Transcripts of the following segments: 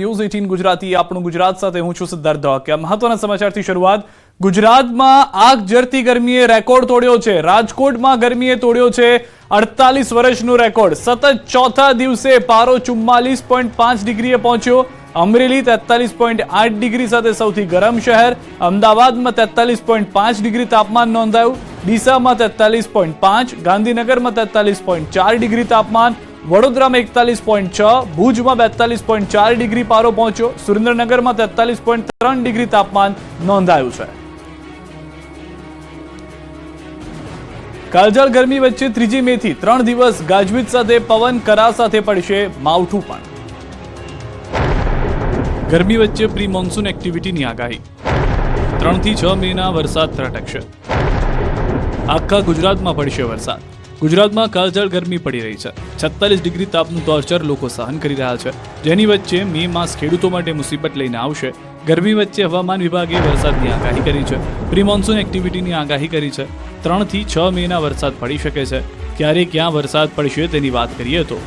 News eighteen Gujarati, આપણું ગુજરાત સાથે હું છું સિદ્ધાર્થ ધોકિયા. મહત્વના સમાચારથી શરૂઆત, ગુજરાતમાં આગ જરતી ગરમીએ રેકોર્ડ તોડ્યો છે. રાજકોટમાં ગરમીએ તોડ્યો છે અડતાલીસ વર્ષનો રેકોર્ડ. સતત ચોથા દિવસે પારો ચુમ્માલીસ પોઈન્ટ પાંચ ડિગ્રીએ પહોંચ્યો. અમરેલી તેતાલીસ પોઈન્ટ આઠ ડિગ્રી સાથે સૌથી ગરમ શહેર. અમદાવાદમાં તેતાલીસ પોઈન્ટ પાંચ ડિગ્રી તાપમાન નોંધાયું. ડીસામાં તેતાલીસ પોઈન્ટ પાંચ. ગાંધીનગરમાં તેતાલીસ પોઈન્ટ ચાર ડિગ્રી તાપમાન. વડોદરામાં એકતાલીસ પોઈન્ટ છ, ભુજમાં બેતાલીસ પોઈન્ટ ચાર ડિગ્રી પારો પહોંચ્યો. સુરેન્દ્રનગરમાં તેતાલીસ પોઈન્ટ ત્રણ ડિગ્રી તાપમાન નોંધાયું છે. કાળઝાળ ગરમી વચ્ચે ત્રીજી મેથી ત્રણ દિવસ ગાજવીજ સાથે પવન કરા સાથે પડશે, માવઠું પણ. ગરમી વચ્ચે પ્રી મોન્સૂન એક્ટિવિટીની આગાહી. ત્રણથી છ મેના વરસાદ ત્રટકશે. આખા ગુજરાતમાં પડશે વરસાદ. ગુજરાતમાં કાળઝાળ ગરમી પડી રહી છે. છત્તાલીસ ડિગ્રી તાપનું ટોર્ચર લોકો સહન કરી રહ્યા છે. જેની વચ્ચે મે માસ ખેડૂતો માટે મુસીબત લઈને આવશે. ગરમી વચ્ચે હવામાન વિભાગે વરસાદની આગાહી કરી છે. પ્રી મોન્સૂન એક્ટિવિટીની આગાહી કરી છે. ત્રણથી છ મેના વરસાદ પડી શકે છે. ક્યારે ક્યાં વરસાદ પડશે તેની વાત કરીએ તો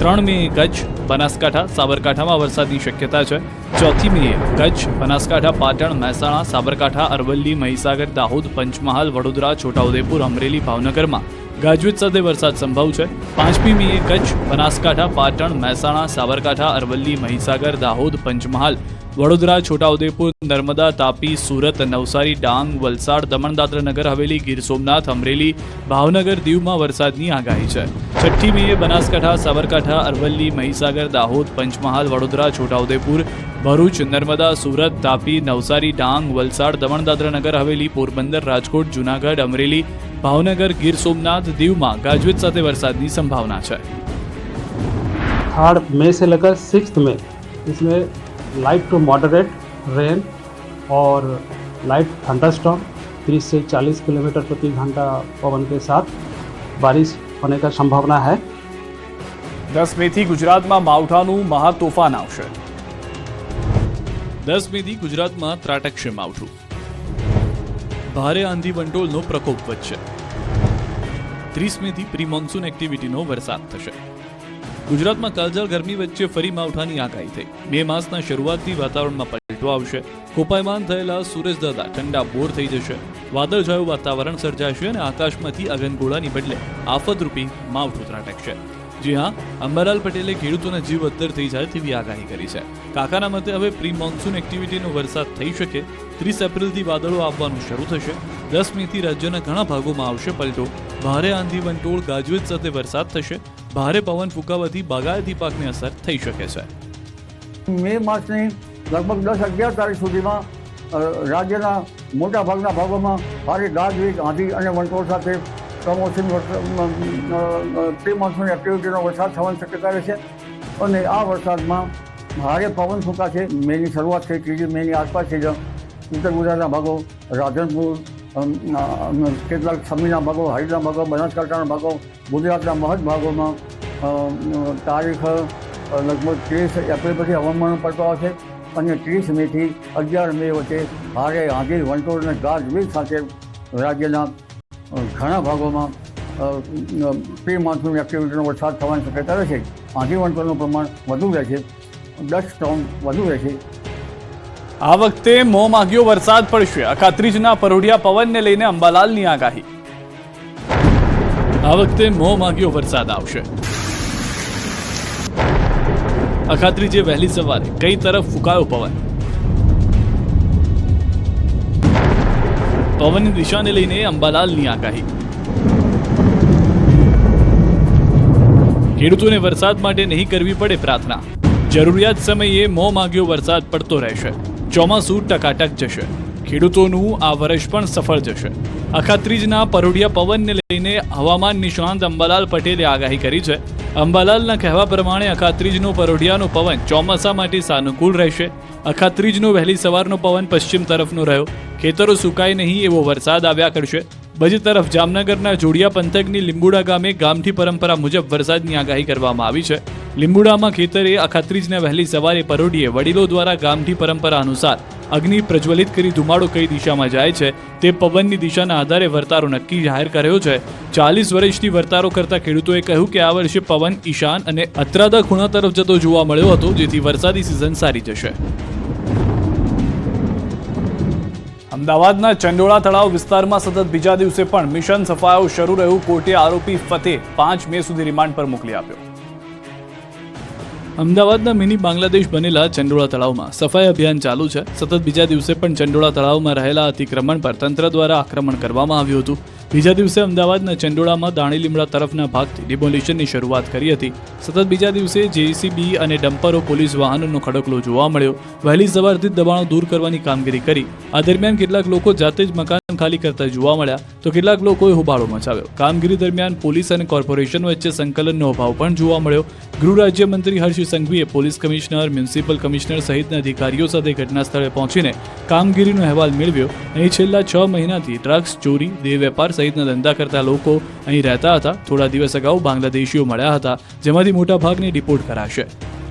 ત્રણ મે કચ્છ બનાસકાંઠા, સાબરકાંઠામાં વરસાદની શક્યતા છે. ચોથી મે કચ્છ બનાસકાંઠા, પાટણ, મહેસાણા, સાબરકાંઠા, અરવલ્લી, મહીસાગર, દાહોદ, પંચમહાલ, વડોદરા, છોટાઉદેપુર, અમરેલી, ભાવનગરમાં ગાજવીજ સાથે વરસાદ સંભવ છે. પાંચમી મીએ કચ્છ, બનાસકાંઠા, પાટણ, મહેસાણા, સાબરકાંઠા, અરવલ્લી, મહીસાગર, દાહોદ, પંચમહાલ, વડોદરા, છોટાઉદેપુર, નર્મદા, તાપી, સુરત, નવસારી, ડાંગ, વલસાડ દમણ દાદરા નગર, હવેલી, ગીર સોમનાથ, અમરેલી, ભાવનગર દીવમાં વરસાદની આગાહી છે. છઠ્ઠી મીએ બનાસકાંઠા, સાબરકાંઠા, અરવલ્લી, મહીસાગર, દાહોદ, પંચમહાલ, વડોદરા, છોટાઉદેપુર, ભરૂચ, નર્મદા, સુરત, તાપી, નવસારી, ડાંગ, વલસાડ દમણ નગર, હવેલી, પોરબંદર, રાજકોટ, જૂનાગઢ, અમરેલી ભાવનગર ગીર સોમનાથ દીવમાં ગાજવીજ સાથે વરસાદની સંભાવના છે थर्ड मई से लेकर सिक्स मई इसमें लाइट टू मॉडरेट रेन और लाइट थंडरस्टॉर्म 30 से 40 किलोमीटर प्रति घंटा पवन के साथ बारिश होने का संभावना है દસ મેથી ગુજરાતમાં માવઠાનું મહા તોફાન આવશે દસ મેથી ગુજરાતમાં ત્રાટકશે માવઠું ભારે આંધી વંટોળનો પ્રકોપ વધશે ત્રીસ મેથી પ્રી મોન્સૂન એક્ટિવિટીનો વરસાદ થશે. ગુજરાતમાં કાળજાળ ગરમી વચ્ચે ફરી માવઠાની આગાહી થઈ. મે માસના શરૂઆતથી વાતાવરણમાં પલટો આવશે. કોપાયમાન થયેલા સૂરજદાદા ઠંડા બોર થઈ જશે. વાદળછાયું વાતાવરણ સર્જાશે અને આકાશમાંથી અગનગોળાની બદલે આફતરૂપી માવઠું ત્રાટકશે. જી હા, અંબાલાલ પટેલે ખેડૂતોના જીવ અદ્ધર થઈ જાય તેવી આગાહી કરી છે. કાકાના મતે હવે પ્રી મોન્સૂન એક્ટિવિટીનો વરસાદ થઈ શકે. ત્રીસ એપ્રિલથી વાદળો આવવાનું શરૂ થશે. દસ મેથી રાજ્યના ઘણા ભાગોમાં આવશે પલટો. ભારે આંધી વંટોળ ગાજવીજ સાથે વરસાદ થશે. ભારે પવન ફૂંકાવાથી બાગાયતી પાકને અસર થઈ શકે છે. મે માસની લગભગ દસ અગિયાર તારીખ સુધીમાં રાજ્યના મોટા ભાગના ભાગોમાં ભારે ગાજવીજ, આંધી અને વંટોળ સાથે કમોસમી પ્રી મોન્સૂન એક્ટિવિટીનો વરસાદ થવાની શક્યતા રહેશે અને આ વરસાદમાં ભારે પવન ફૂંકાશે. મેની શરૂઆત થઈ ત્રીજી મેની આસપાસ જ્યાં ઉત્તર ગુજરાતના ભાગો, રાધનપુર કેટલાક સમીના ભાગો હરિદના ભાગો, બનાસકાંઠાના ભાગો, ગુજરાતના મહદ ભાગોમાં તારીખ લગભગ ત્રીસ એપ્રિલ પછી હવામાન પડતો આવશે અને ત્રીસ મેથી અગિયાર મે વચ્ચે ભારે આંધી વંટોળ અને ગાજવીજ સાથે રાજ્યના ઘણા ભાગોમાં પ્રી મોન્સૂન એક્ટિવિટીનો વરસાદ થવાની શક્યતા રહેશે. આંધી વંટોળનું પ્રમાણ વધુ રહેશે. દસ સ્ટોમ વધુ રહેશે. આ વખતે મોં માગ્યો વરસાદ પડશે. અખાત્રીજના પરોઢિયા પવનને લઈને અંબાલાલની આગાહી. આ વખતે મોં માગ્યો વરસાદ આવશે. અખાત્રીજે વહેલી સવારે કઈ તરફ ફૂંકાયો પવન? પવનની દિશાને લઈને અંબાલાલની આગાહી. ખેડૂતોને વરસાદ માટે નહીં કરવી પડે પ્રાર્થના. જરૂરિયાત સમયે મોં માગ્યો વરસાદ પડતો રહેશે. ચોમાસું ટકાટક જશે. ખેડૂતોનું આ વર્ષ પણ સફળ જશે. અખાત્રીજના પરોઢિયા પવનને લઈને હવામાન નિષ્ણાંત અંબાલાલ પટેલે આગાહી કરી છે. અંબાલાલના કહેવા પ્રમાણે અખાત્રીજનો પરોઢિયાનો પવન ચોમાસા માટે સાનુકૂળ રહેશે. અખાત્રીજનો વહેલી સવારનો પવન પશ્ચિમ તરફનો રહ્યો. ખેતરો સુકાય નહીં એવો વરસાદ આવ્યા કરશે. બીજી તરફ જામનગરના જોડિયા પંથકની લીંબુડા ગામે ગામઠી પરંપરા મુજબ વરસાદની આગાહી કરવામાં આવી છે. લીંબુડામાં ખેતરે અખાત્રીજને વહેલી સવારે પરોઢીએ વડીલો દ્વારા ગામઠી પરંપરા અનુસાર અગ્નિ પ્રજ્વલિત કરી ધુમાડો કઈ દિશામાં જાય છે તે પવનની દિશાના આધારે વર્તારો નક્કી જાહેર કર્યો છે. ચાલીસ વર્ષથી વર્તારો કરતા ખેડૂતોએ કહ્યું કે આ વર્ષે પવન, ઈશાન અને અત્રાદા ખૂણા તરફ જતો જોવા મળ્યો હતો, જેથી વરસાદી સિઝન સારી જશે. અમદાવાદના ચંડોળા તળાવ વિસ્તારમાં સતત બીજા દિવસે પણ મિશન સફાયો શરૂ રહ્યું. કોર્ટે આરોપી ફતેહ પાંચ મે સુધી રિમાન્ડ પર મોકલી આપ્યો. અમદાવાદના મિની બાંગ્લાદેશ બનેલા ચંડોળા તળાવમાં સફાઈ અભિયાન ચાલુ છે. સતત બીજા દિવસે પણ ચંડોળા તળાવમાં રહેલા અતિક્રમણ પર તંત્ર દ્વારા આક્રમણ કરવામાં આવ્યું હતું. બીજા દિવસે અમદાવાદના ચંડોળામાં દાણી લીમડા તરફના ભાગથી ડિમોલિશનની શરૂઆત કરી હતી. સતત બીજા દિવસે જેસીબી અને ડમ્પરો પોલીસ વાહનોનો ખડકલો જોવા મળ્યો. વહેલી સવારથી દબાણો દૂર કરવાની કામગીરી કરી. આ દરમિયાન કેટલાક લોકો જાતે જ મકાન ખાલી કરતા જોવા મળ્યા. તો કેટલાક લોકોએ હોબાળો મચાવ્યો. કામગીરી દરમિયાન પોલીસ અને કોર્પોરેશન વચ્ચે સંકલનનો અભાવ પણ જોવા મળ્યો. ગૃહ રાજ્યમંત્રી હર્ષ સંઘવીએ પોલીસ કમિશનર, મ્યુનિસિપલ કમિશનર સહિતના અધિકારીઓ સાથે ઘટના સ્થળે પહોંચીને કામગીરીનો અહેવાલ મેળવ્યો. અહીં છેલ્લા છ મહિનાથી ડ્રગ્સ ચોરી, દેહ વેપાર સહિતના ધંધા કરતા લોકો અહીં રહેતા હતા. થોડા દિવસ અગાઉ બાંગ્લાદેશીઓ મળ્યા હતા, જેમાંથી મોટા ભાગને ડિપોર્ટ કરાશે.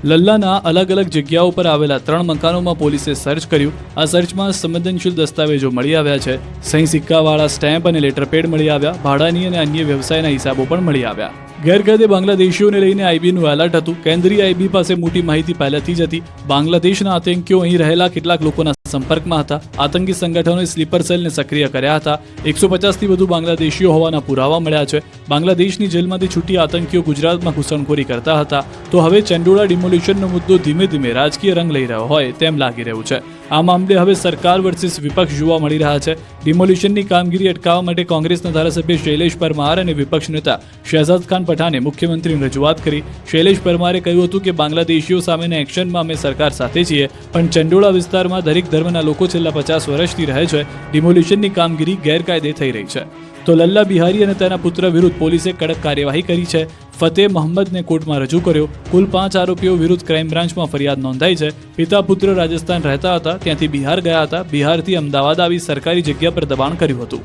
લલ્લાના અલગ અલગ જગ્યાઓ પર આવેલા ત્રણ મકાનોમાં પોલીસે સર્ચ કર્યું. આ સર્ચમાં સંવેદનશીલ દસ્તાવેજો મળી આવ્યા છે. સહી સિક્કાવાળા સ્ટેમ્પ અને લેટરપેડ મળી આવ્યા. ભાડાની અને અન્ય વ્યવસાયના હિસાબો પણ મળી આવ્યા. ગેરકાયદે બાંગ્લાદેશીઓને લઈને આઈબીનું એલર્ટ હતું. કેન્દ્રીય આઈબી પાસે મોટી માહિતી પહેલાથી જ હતી. બાંગ્લાદેશના આતંકીઓ અહીં રહેલા કેટલાક લોકોના સંપર્કમાં હતા. આતંકી સંગઠનોએ સ્લીપર સેલને સક્રિય કર્યા હતા. એકસો પચાસથી વધુ બાંગ્લાદેશીઓ હોવાના પુરાવા મળ્યા છે. બાંગ્લાદેશની જેલમાંથી છૂટી આતંકીઓ ગુજરાતમાં ઘૂસણખોરી કરતા હતા. તો હવે ચંડોળા ડિમોલ્યુશનનો મુદ્દો ધીમે ધીમે રાજકીય રંગ લઈ રહ્યો હોય તેમ લાગી રહ્યું છે. આ મામલે હવે સરકાર વર્સિસ વિપક્ષ જોવા મળી રહ્યા છે. ડિમોલ્યુશનની કામગીરી અટકાવવા માટે કોંગ્રેસના ધારાસભ્ય શૈલેષ પરમાર અને વિપક્ષ નેતા શહેજાદ ખાન પઠાને મુખ્યમંત્રીને રજૂઆત કરી. શૈલેષ પરમારે કહ્યું હતું કે બાંગ્લાદેશીઓ સામેના એક્શનમાં અમે સરકાર સાથે છીએ, પણ ચંડોળા વિસ્તારમાં દરેક ધર્મના લોકો છેલ્લા પચાસ વર્ષથી રહે છે. ડિમોલ્યુશનની કામગીરી ગેરકાયદે થઈ રહી છે. તો લલ્લા બિહારી અને તેના પુત્ર વિરુદ્ધ પોલીસે કડક કાર્યવાહી કરી છે. ફતેહ મહંમદને કોર્ટમાં રજૂ કર્યો. કુલ પાંચ આરોપીઓ વિરુદ્ધ ક્રાઇમ બ્રાન્ચમાં ફરિયાદ નોંધાઈ છે. પિતા પુત્ર રાજસ્થાન રહેતા હતા, ત્યાંથી બિહાર ગયા હતા. બિહારથી અમદાવાદ આવી સરકારી જગ્યા પર દબાણ કર્યું હતું.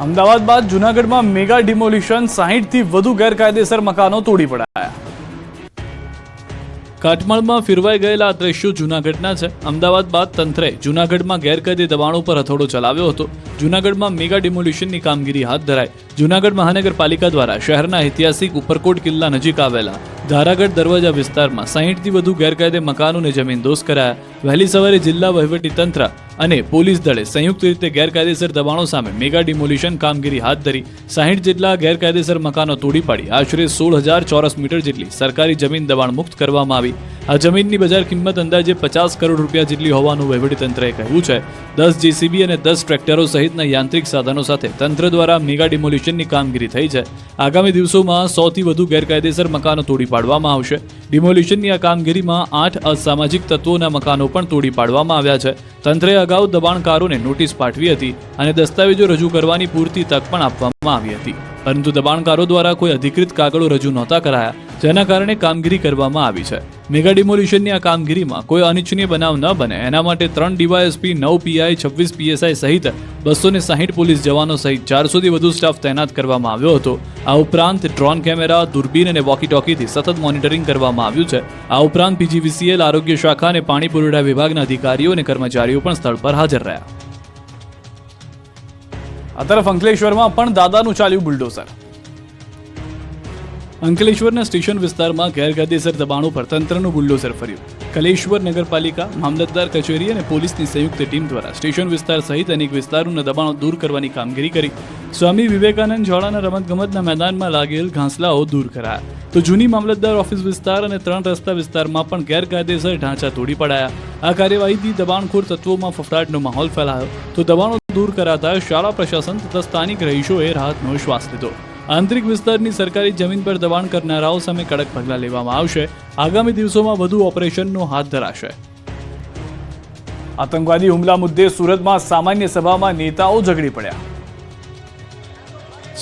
અમદાવાદ બાદ જૂનાગઢમાં મેગા ડિમોલિશન સાહીઠથી વધુ ગેરકાયદેસર મકાનો તોડી પડાયા. કાટમાળમાં ફેરવાઈ ગયેલા આ દ્રશ્યો જૂનાગઢના છે. અમદાવાદ બાદ તંત્રે જૂનાગઢમાં ગેરકાયદે દબાણો પર હથોડો ચલાવ્યો હતો. જૂનાગઢમાં મેગા ડિમોલ્યુશનની કામગીરી હાથ ધરાઈ. જૂનાગઢ મહાનગરપાલિકા દ્વારા શહેરના ઐતિહાસિક ઉપરકોટ કિલ્લા નજીક આવેલા ધારાગઢ દરવાજા વિસ્તારમાં સાહીઠથી વધુ ગેરકાયદે મકાનોને જમીનદોસ્ત કરાયા. વહેલી સવારે જિલ્લા વહીવટી તંત્ર અને પોલીસ દળે સંયુક્ત રીતે ગેરકાયદેસર દબાણો સામે મેગા ડિમોલિશન કામગીરી હાથ ધરી સાહીઠ જેટલા ગેરકાયદેસર મકાનો તોડી પાડી. આશરે સોળ હજાર ચોરસ મીટર જેટલી સરકારી જમીન દબાણ મુક્ત કરવામાં આવી. આ જમીનની બજાર કિંમત અંદાજે પચાસ કરોડ રૂપિયા જેટલી હોવાનું વહીવટીતંત્રએ કહ્યું છે. દસ જેસીબી અને દસ ટ્રેક્ટરો સહિતના યાંત્રિક સાધનો સાથે તંત્ર દ્વારા મેગા ડિમોલિશનની કામગીરી થઈ છે. આગામી દિવસોમાં સૌથી વધુ ગેરકાયદેસર મકાનો તોડી પાડવામાં આવશે. ડિમોલિશનની આ કામગીરીમાં આઠ અસામાજિક તત્વોના મકાનો પણ તોડી પાડવામાં આવ્યા છે. તંત્રે અગાઉ દબાણકારોને નોટિસ પાઠવી હતી અને દસ્તાવેજો રજૂ કરવાની પૂરતી તક પણ આપવામાં આવી હતી. પરંતુ દબાણકારો દ્વારા કોઈ અધિકૃત કાગળો રજૂ નહોતા કરાયા. જેના કારણે કામગીરી કરવામાં આવી છે. મેગા ડિમોલ્યુશનની આ કામગીરીમાં કોઈ અનિચ્છનીય બનાવ ન બને. એના માટે ત્રણ ડીવાયએસપી, નવ પીઆઈ, છવ્વીસ પીએસઆઈ સહિત બસો ને સાહીઠ પોલીસ જવાનો સહિત ચારસોથી વધુ સ્ટાફ તૈનાત કરવામાં આવ્યો હતો. આ ઉપરાંત ડ્રોન કેમેરા, દૂરબીન અને વોકી ટોકીથી સતત મોનિટરિંગ કરવામાં આવ્યું છે. આ ઉપરાંત પીજીવીસીએલ, આરોગ્ય શાખા અને પાણી પુરવઠા વિભાગના અધિકારીઓ અને કર્મચારીઓ પણ સ્થળ પર હાજર રહ્યા. આ તરફ અંકલેશ્વરમાં પણ દાદાનું ચાલ્યું બુલડોઝર. અંકલેશ્વરના સ્ટેશન વિસ્તારમાં ગેરકાયદેસર દબાણો પર તંત્રનું બુલ્ડોઝર ફર્યું કલેશ્વર નગરપાલિકા, મામલતદાર કચેરી અને પોલીસની સંયુક્ત ટીમ દ્વારા સ્ટેશન વિસ્તાર સહિત અનેક વિસ્તારોના દબાણો દૂર કરવાની કામગીરી કરી. સ્વામી વિવેકાનંદ ઝોળાના રમતગમતના મેદાનમાં લાગેલ ઘાસલાઓ દૂર કરાયા. તો જૂની મામલતદાર ઓફિસ વિસ્તાર અને ત્રણ રસ્તા વિસ્તારમાં પણ ગેરકાયદેસર ઢાંચા તોડી પડાયા. આ કાર્યવાહીથી દબાણખોર તત્વોમાં ફફડાટનો માહોલ ફેલાયો. તો દબાણો દૂર કરાતા શાળા પ્રશાસન તથા સ્થાનિક રહીશોએ રાહતનો શ્વાસ લીધો. આંતરિક વિસ્તારની સરકારી જમીન પર દબાણ કરનારાઓ સામે કડક પગલાં લેવામાં આવશે. આગામી દિવસોમાં વધુ ઓપરેશનનો હાથ ધરાશે. આતંકવાદી હુમલા મુદ્દે સુરતમાં સામાન્ય સભામાં નેતાઓ ઝઘડી પડ્યા.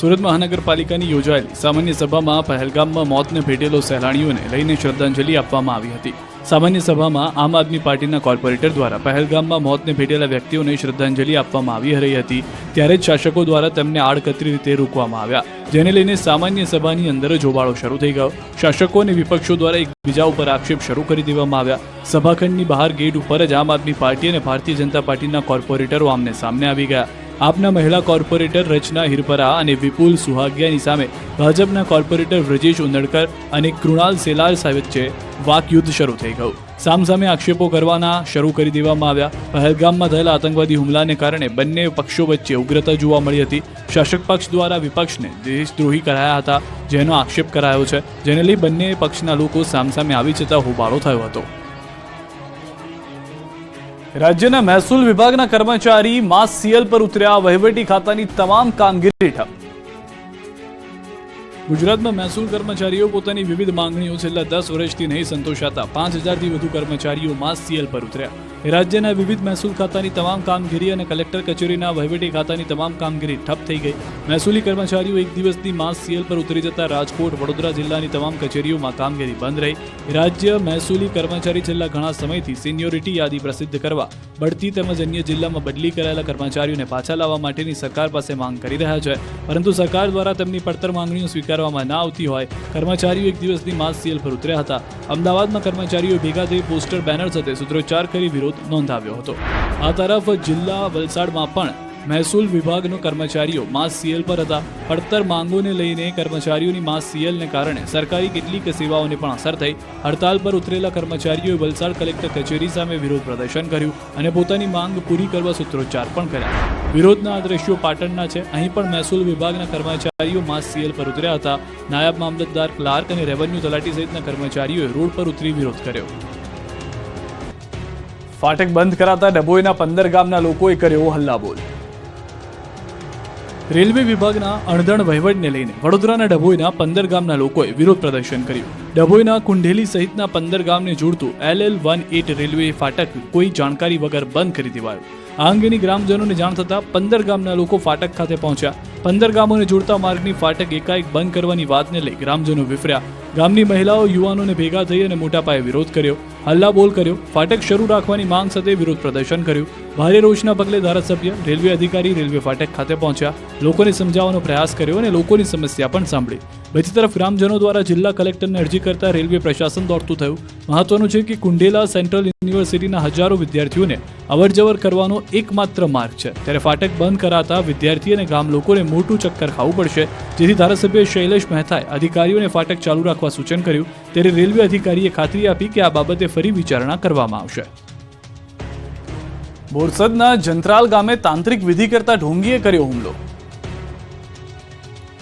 સુરત મહાનગરપાલિકાની યોજાયેલી સામાન્ય સભામાં પહેલગામમાં મોતને ભેટેલો સહેલાણીઓને લઈને શ્રદ્ધાંજલિ આપવામાં આવી હતી. સામાન્ય સભામાં આમ આદમી પાર્ટીના કોર્પોરેટર દ્વારા પહેલગામમાં મોતને ભેટેલા વ્યક્તિઓને શ્રદ્ધાંજલિ આપવામાં આવી રહી હતી, ત્યારે જ શાસકો દ્વારા તેમને આડકતરી રીતે રોકવામાં આવ્યા. જેને લઈને સામાન્ય સભાની અંદર જ હોબાળો શરૂ થઈ ગયો. શાસકો અને વિપક્ષો દ્વારા એકબીજા ઉપર આક્ષેપ શરૂ કરી દેવામાં આવ્યા. સભાખંડની બહાર ગેટ ઉપર જ આમ આદમી પાર્ટી અને ભારતીય જનતા પાર્ટીના કોર્પોરેટરો આમને સામને આવી ગયા. આપના મહિલા કોર્પોરેટર રચના હિરપરા અને વિપુલ સુહાગિયાની સામે ભાજપના કોર્પોરેટર વ્રજેશ ઉંદડકર અને કૃણાલ સેલાર વચ્ચે વાકયુદ્ધ શરૂ થઈ ગયું. સામસામે આક્ષેપો કરવાના શરૂ કરી દેવામાં આવ્યા. પહેલગામમાં થયેલા આતંકવાદી હુમલાને કારણે બંને પક્ષો વચ્ચે ઉગ્રતા જોવા મળી હતી. શાસક પક્ષ દ્વારા વિપક્ષને દેશદ્રોહી કરાયા હતા, જેનો આક્ષેપ કરાયો છે. જેને લઈ બંને પક્ષના લોકો સામસામે આવી જતા હોબાળો થયો હતો. રાજ્યના મહેસૂલ વિભાગના કર્મચારી માસ સીએલ પર ઉતર્યા વહીવટી ખાતાની તમામ કામગીરી ઠપ. ગુજરાતમાં મહેસૂલ કર્મચારીઓ પોતાની વિવિધ માંગણીઓ છેલ્લા દસ વર્ષથી નહીં સંતોષાતા પાંચ હજારથી વધુ કર્મચારીઓ માસ સીએલ પર ઉતર્યા. રાજ્યના વિવિધ મહેસૂલ ખાતાની તમામ કામગીરી અને કલેક્ટર કચેરીના વહીવટી ખાતાની તમામ કામગીરી ઠપ થઈ ગઈ. મહેસૂલી કર્મચારીઓ એક દિવસની માસ સીએલ પર ઉતરી જતા રાજકોટ, વડોદરા જિલ્લાની તમામ કચેરીઓમાં કામગીરી બંધ રહી. રાજ્ય મહેસૂલી કર્મચારી છેલ્લા ઘણા સમયથી સિનિયોરિટી યાદી પ્રસિદ્ધ કરવા, બઢતી તેમજ અન્ય જિલ્લામાં બદલી કરાયેલા કર્મચારીઓને પાછા લાવવા માટેની સરકાર પાસે માંગ કરી રહ્યા છે. પરંતુ સરકાર દ્વારા તેમની પડતર માંગણીઓ સ્વીકારવામાં ના આવતી હોય, કર્મચારીઓ એક દિવસની માસ સીએલ પર ઉતર્યા હતા. અમદાવાદમાં કર્મચારીઓ ભેગા થઈ પોસ્ટર બેનર સાથે સૂત્રોચ્ચાર કરી વિરોધ નોંધાવ્યો હતો. આ તરફ જિલ્લા વલસાડમાં પણ મહેસૂલ વિભાગનો કર્મચારીઓ માસ સીએલ પર હતા. પડતર માંગોને લઈને કર્મચારીઓની માસ સીએલને કારણે સરકારી કેટલીક સેવાઓને પણ અસર થઈ. હડતાલ પર ઉતરેલા કર્મચારીઓએ વલસાડ કલેક્ટર કચેરી સામે વિરોધ પ્રદર્શન કર્યું અને પોતાની માંગ પૂરી કરવા સૂત્રોચ્ચાર પણ કર્યા. વિરોધના દ્રશ્યો પાટણના છે. અહીં પણ મહેસૂલ વિભાગના કર્મચારીઓ માસ સીએલ પર ઉતર્યા હતા. નાયબ મામલતદાર ક્લાર્ક અને રેવન્યુ તલાટી સહિતના કર્મચારીઓએ રોડ પર ઉતરી વિરોધ કર્યો. ફાટક બંધ કરાતા ડભોઈના પંદર ગામના લોકોએ કર્યો હલ્લાબોલ. રેલવે વિભાગના અણધણ વહીવટને લઈને વડોદરાના ડભોઈના પંદર ગામના લોકોએ વિરોધ પ્રદર્શન કર્યું. ડભોઈના કુંઢેલી સહિતના પંદર ગામને જોડતું L L one eight railway ફાટક કોઈ જાણકારી વગર બંધ કરી દેવાયું. આ અંગેની ગ્રામજનોને જાણ થતાં પંદર ગામના લોકો ફાટક ખાતે પહોંચ્યા. પંદર ગામોને જોડતા માર્ગની ફાટક એકાએક બંધ કરવાની વાતને લઈ ગ્રામજનો વિફર્યા. ગામની મહિલાઓ યુવાનોને ભેગા થઈ અને મોટા પાયે વિરોધ કર્યો. હલ્લાબોલ કર્યો. ફાટક શરૂ રાખવાની માંગ સાથે વિરોધ પ્રદર્શન કર્યું. ભારે રોષના પગલે ધારાસભ્ય, રેલવે અધિકારી, રેલવે ફાટક ખાતે પહોંચ્યા. લોકોને સમજાવવાનો પ્રયાસ કર્યો અને લોકોની સમસ્યા પણ સાંભળી. બીજી તરફ ગ્રામજનો દ્વારા જિલ્લા કલેક્ટરને અરજી કરતા રેલવે પ્રશાસન દોડતું થયું. મહત્વનું છે કે કુંડેલા સેન્ટ્રલ યુનિવર્સિટીના હજારો વિદ્યાર્થીઓને અવરજવર કરવાનો એકમાત્ર માર્ગ છે. ત્યારે ફાટક બંધ કરાતા વિદ્યાર્થી અને ગામ લોકોને મોટું ચક્કર ખાવું પડશે. જેથી ધારાસભ્ય શૈલેષ મહેતાએ અધિકારીઓને ફાટક ચાલુ રાખવા સૂચન કર્યું. ત્યારે રેલવે અધિકારીએ ખાતરી આપી કે આ બાબતે ફરી વિચારણા કરવામાં આવશે. બોરસદના જંત્રાલ ગામે તાંત્રિક વિધિ કરતા ઢોંગીએ કર્યો હુમલો.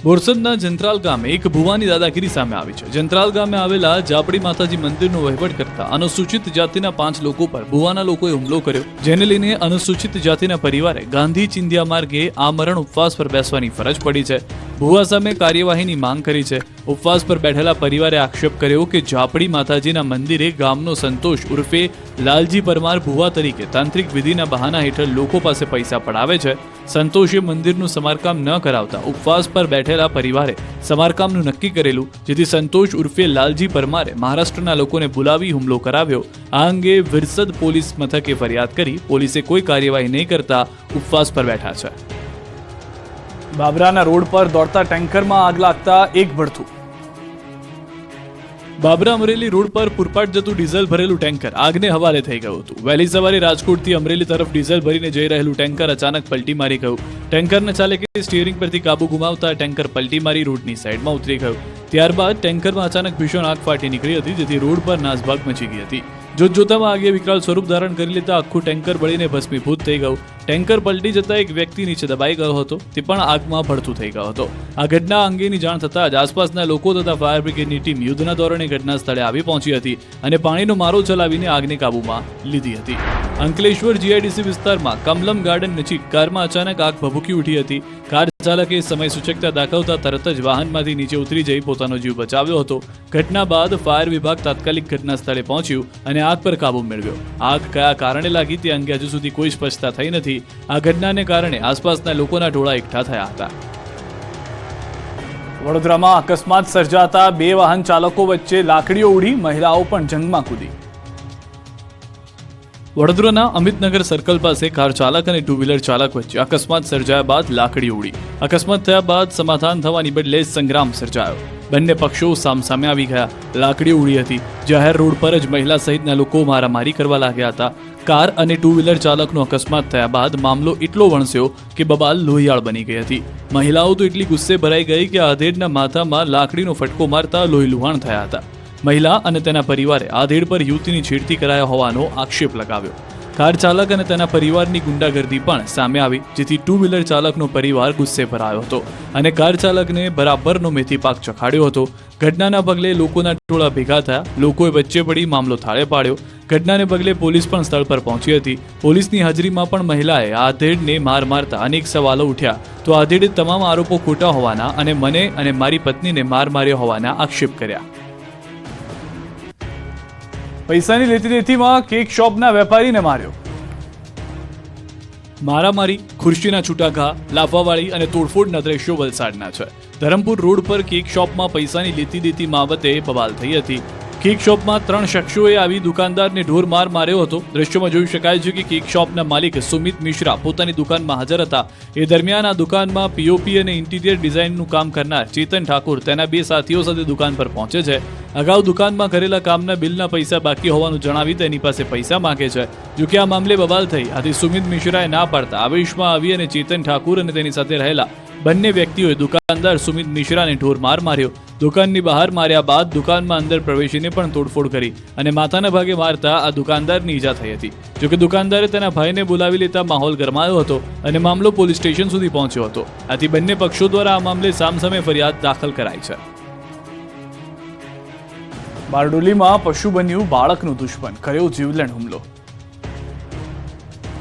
બોરસદના જંત્રાલ ગામે એક ભુવાની દાદાગીરી સામે આવી છે. જંત્રાલ ગામે આવેલા જાપડી માતાજી મંદિરનો વહીવટ કરતા અનુસૂચિત જાતિના પાંચ લોકો પર ભુવાના લોકોએ હુમલો કર્યો. જેને લઈને અનુસૂચિત જાતિના પરિવારે ગાંધી ચિંધ્યા માર્ગે આમરણ ઉપવાસ પર બેસવાની ફરજ પડી છે. ભુવા સામે કાર્યવાહીની માંગ કરી છે. ઉપવાસ પર બેઠેલા પરિવારે આક્ષેપ કર્યો કે જાપડી માતાજીના મંદિરે ગામનો સંતોષ ઉર્ફે લાલજી પરમાર ભુવા તરીકે તાંત્રિક વિધિના બહાના હેઠળ લોકો પાસે પૈસા પડાવે છે. સંતોષે મંદિરનું સમારકામ ન કરાવતા ઉપવાસ પર બેઠેલા પરિવારે સમારકામનું નક્કી કરેલું, જેથી સંતોષ ઉર્ફે લાલજી પરમારે મહારાષ્ટ્રના લોકોને બોલાવી હુમલો કરાવ્યો. આ અંગે વિરસદ પોલીસ મથકે ફરિયાદ કરી પોલીસે કોઈ કાર્યવાહી નહીં કરતા ઉપવાસ પર બેઠા છે. બાબરાના રોડ પર દોડતા ટેન્કરમાં આગ લાગતા એક ભડથું બાબરા અમરેલી રોડ પર પુરપાટ જતું ડીઝલ ભરેલું ટેન્કર આગને હવાલે થઈ ગયું હતું. વહેલી સવારે રાજકોટથી અમરેલી તરફ ડીઝલ ભરીને જઈ રહેલું ટેન્કર અચાનક પલટી મારી ગયું. ટેન્કરના ચાલકે સ્ટીયરિંગ પરથી કાબુ ગુમાવતા ટેન્કર પલટી મારી રોડની સાઈડમાં ઉતરી ગયું. ત્યારબાદ ટેન્કરમાં અચાનક ભીષણ આગ ફાટી નીકળી હતી, જેથી રોડ પર નાસભાગ મચી ગઈ હતી. જોત જોતામાં આગે વિકરાળ સ્વરૂપ ધારણ કરી લેતા આખું ટેન્કર બળીને ભસ્મીભૂત થઈ ગયું. ટેન્કર પલટી જતા એક વ્યક્તિ નીચે દબાઈ ગયો હતો. તે પણ આગમાં ભળતું થઈ ગયો હતો. આ ઘટના અંગેની જાણ થતાં જ આસપાસના લોકો તથા ફાયર બ્રિગેડની ટીમ યુદ્ધના ધોરણે ઘટના સ્થળે આવી પહોંચી હતી અને પાણીનો મારો ચલાવીને આગને કાબૂમાં લીધી હતી. અંકલેશ્વર જીઆઈડીસી વિસ્તારમાં કમલમ ગાર્ડન નજીક કારમાં અચાનક આગ ભભૂકી ઉઠી હતી. કાર ચાલકે સમય સૂચકતા દાખવતા તરત જ વાહનમાંથી નીચે ઉતરી જઈ પોતાનો જીવ બચાવ્યો હતો. ઘટના બાદ ફાયર વિભાગ તાત્કાલિક ઘટના સ્થળે પહોંચ્યું અને આગ પર કાબુ મેળવ્યો. આગ કયા કારણે લાગી તે અંગે હજુ સુધી કોઈ સ્પષ્ટતા થઈ નથી. આ ઘટનાને કારણે આસપાસના લોકોના ટોળા એકઠા થયા હતા. વડોદરામાં અકસ્માત સર્જાતા બે વાહન ચાલકો વચ્ચે લાકડીઓ ઉડી મહિલાઓ પણ જંગમાં કૂદી. વડોદરાના અમિતનગર સર્કલ પાસે કાર ચાલક અને ટુ વ્હીલર ચાલક વચ્ચે અકસ્માત સર્જાયા બાદ લાકડી ઉડી. અકસ્માત થયા બાદ સમાધાન થવાની બદલે સંગ્રામ સર્જાયો. બંને પક્ષો સામસામે આવી ગયા. લાકડી ઉડી હતી. જાહેર રોડ પર જ મહિલા સહિતના લોકો મારામારી કરવા લાગ્યા હતા. કાર અને ટુ વ્હીલર ચાલકનો અકસ્માત થયા બાદ મામલો એટલો વણસ્યો કે બબાલ લોહિયાળ બની ગઈ હતી. મહિલાઓ તો એટલી ગુસ્સે ભરાઈ ગઈ કે આધેડના માથામાં લાકડીનો ફટકો મારતા લોહીલુહાણ થયા હતા. મહિલા અને તેના પરિવારે આધેડ પર યુવતીની છેડતી કરાયા હોવાનો આક્ષેપ લગાવ્યો. કાર ચાલક અને તેના પરિવારની ગુંડાગર્દી પણ સામે આવી, જેથી ટુ વ્હીલર ચાલકનો પરિવાર ગુસ્સે ભરાયો હતો અને કાર ચાલકને બરાબરનો મેથી પાક ચખાડ્યો હતો. ઘટનાના પગલે લોકોના ટોળા ભેગા થયા, લોકોએ વચ્ચે પડી મામલો થાળે પાડ્યો. ઘટનાને પગલે પોલીસ પણ સ્થળ પર પહોંચી હતી. પોલીસની હાજરીમાં પણ મહિલાએ આધેડને માર મારતા અનેક સવાલો ઉઠ્યા. તો આધેડે તમામ આરોપો ખોટા હોવાના અને મને અને મારી પત્નીને માર માર્યો હોવાના આક્ષેપ કર્યા. પૈસાની લેતી દેતીમાં કેક શોપના વેપારીને માર્યો. મારામારી, ખુરશીના છૂટાઘા, લાફાવાળી અને તોડફોડના દ્રશ્યો વલસાડના છે. ધરમપુર રોડ પર કેક શોપમાં પૈસાની લેતી દેતી માવતે બવાલ થઈ હતી. કેક શોપમાં ત્રણ શખ્સોએ આવી દુકાનદારને ઢોર માર માર્યો હતો. દ્રશ્યોમાં જોઈ શકાય છે કે કેક શોપના માલિક સુમિત મિશ્રા પોતાની દુકાનમાં હાજર હતા. એ દરમિયાન આ દુકાનમાં પીઓપી અને ઇન્ટિરિયર ડિઝાઇનનું કામ કરનાર ચેતન ઠાકુર તેના બે સાથીઓ સાથે દુકાન પર પહોંચે છે. અગાઉ દુકાનમાં કરેલા કામના બિલના પૈસા બાકી હોવાનું જણાવી તેની પાસે પૈસા માંગે છે. જો કે આ મામલે બવાલ થઈ. આથી સુમિત મિશ્રાએ ના પાડતા આવેશમાં આવી અને ચેતન ઠાકુર અને તેની સાથે રહેલા બંને વ્યક્તિઓએ દુકાનદાર સુમિત મિશ્રાને ઢોર માર માર્યો. દુકાનની બહાર માર્યા બાદ દુકાનમાં અંદર પ્રવેશીને પણ તોડફોડ કરી અને માથાના ભાગે મારતા આ દુકાનદારની ઈજા થઈ હતી. જોકે દુકાનદારે તેના ભાઈને બોલાવી લેતા માહોલ ગરમાયો હતો અને મામલો પોલીસ સ્ટેશન સુધી પહોંચ્યો હતો. આથી બંને પક્ષો દ્વારા આ મામલે સામસામે ફરિયાદ દાખલ કરાઈ છે. બારડોલીમાં પશુ બન્યું બાળકનું દુશ્મન, કર્યો જીવલેણ હુમલો.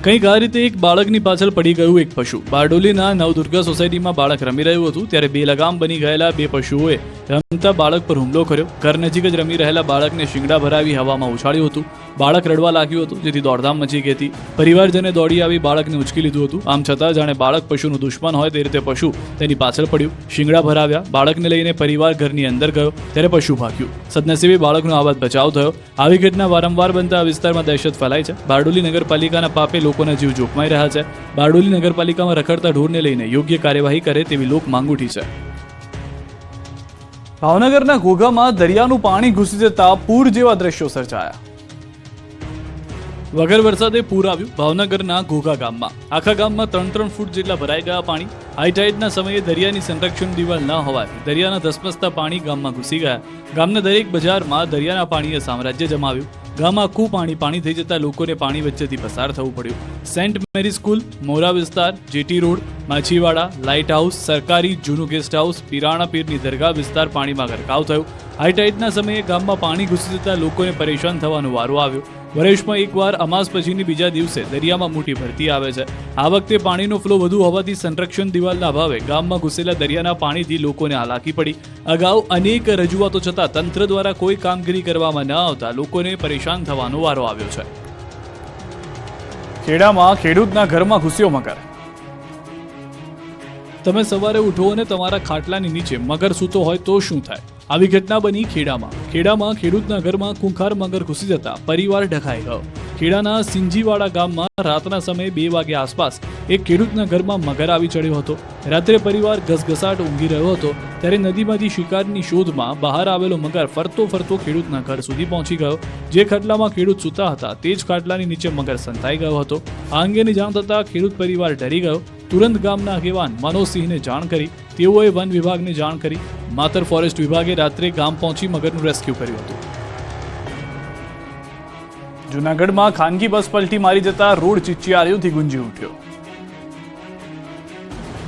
કંઈક આ રીતે એક બાળકની પાછળ પડી ગયું એક પશુ. બારડોલીના નવદુર્ગા સોસાયટીમાં બાળક રમી રહ્યું હતું, ત્યારે બે લગામ બની ગયેલા બે પશુઓએ રમતા બાળક પર હુમલો કર્યો. ઘર નજીક જ રમી રહેલા બાળકને શિંગડા ભરાવી હવામાં ઉછાળ્યું હતું. બાળક રડવા લાગ્યું હતું, જેથી દોડધામ મચી ગઈ હતી. પરિવારજને દોડી આવી બાળકને ઉચકી લીધું હતું. આમ છતાં જાણે બાળક પશુનું દુશ્મન હોય તે રીતે પશુ તેની પાછળ પડ્યું. શિંગડા ભરાવ્યા. બાળકને લઈને પરિવાર ઘરની અંદર ગયો, ત્યારે પશુ ભાગ્યું. સદનસીબે બાળકનો આવાજ બચાવ થયો. આવી ઘટના વારંવાર બનતા આ વિસ્તારમાં દહેશત ફેલાય છે. બારડોલી નગરપાલિકાના પાપે લોકોના જીવ જોખમાઈ રહ્યા છે. બારડોલી નગરપાલિકામાં રખડતા ઢોરને લઈને યોગ્ય કાર્યવાહી કરે તેવી લોક માંગ ઉઠી છે. ભાવનગરના ઘોઘામાં દરિયાનું પાણી ઘૂસી જતા પૂર જેવા દ્રશ્યો સર્જાયા. વગર વરસાદે પૂર આવ્યું ભાવનગરના ઘોઘા ગામમાં. આખા ગામમાં ત્રણ ત્રણ ફૂટ જેટલા ભરાઈ ગયા પાણી. હાઈટાઈડના સમયે દરિયાની સંરક્ષણ દિવાલ ન હોવાથી દરિયાના ધસમસતા પાણી ગામમાં ઘૂસી ગયા. ગામના દરેક બજારમાં દરિયાના પાણીએ સામ્રાજ્ય જમાવ્યું. ગામમાં આખું પાણી પાણી થઈ જતા લોકોને પાણી વચ્ચેથી પસાર થવું પડ્યું. સેન્ટ મેરી સ્કૂલ, મોરા વિસ્તાર, જેટી રોડ માછીવાડા લાઇટ હાઉસ સરકારી, જૂનું ગેસ્ટ હાઉસ પિરાણા દરગાહ વિસ્તાર પાણીમાં ગરકાવ થયો. હાઈટાઈટના સમયે ગામમાં પાણી ઘૂસી જતા લોકોને પરેશાન થવાનો વારો આવ્યો. વર્ષમાં એકવાર અમાસ પછીની બીજા દિવસે દરિયામાં મોટી ભરતી આવે છે. આ વખતે પાણીનો ફ્લો વધુ હોવાથી સંરક્ષણ દિવાલના અભાવે ગામમાં ઘૂસેલા દરિયાના પાણીથી લોકોને હાલાકી પડી. અગાઉ અનેક રજૂઆતો છતાં તંત્ર દ્વારા કોઈ કામગીરી કરવામાં ન આવતા લોકોને પરેશાન થવાનો વારો આવ્યો છે. ખેડામાં ખેડૂતના ઘરમાં ઘૂસ્યો મગર. તમે સવારે ઉઠો અને તમારા ખાટલાની નીચે મગર સૂતો હોય તો શું થાય? આવી ઘટના બની ખેડામાં. ખેડામાં ખેડૂતના ઘરમાં ખૂંખાર મગર ઘૂસી જતા પરિવાર ઢકાઈ ગયો. ખેડાના સિંજીવાડા ગામમાં રાતના સમયે બે વાગ્યા આસપાસ એક ખેડૂતના ઘરમાં મગર આવી ચડ્યો હતો. રાત્રે પરિવાર ઘસઘસાટ ઊંઘી રહ્યો હતો. ત્યારે નદીમાંથી શિકારની શોધમાં બહાર આવેલો મગર ફરતો ફરતો ખેડૂતના ઘર સુધી પહોંચી ગયો. જે ખાટલામાં ખેડૂત સૂતા હતા તે જ ખાટલાની નીચે મગર સંતાઈ ગયો હતો. આ અંગેની જાણ થતાં ખેડૂત પરિવાર ડરી ગયો. તુરંત ગામના આગેવાન મનોજસિંહને જાણ કરી, તેઓએ વન વિભાગને જાણ કરી, માતર ફોરેસ્ટ વિભાગે રાત્રે ગામ પહોંચી મગરનું રેસ્ક્યુ કર્યું હતું. જૂનાગઢમાં ખાનગી બસ પલટી મારી જતા રોડ ચિચિયારીઓથી ગુંજી ઉઠ્યો.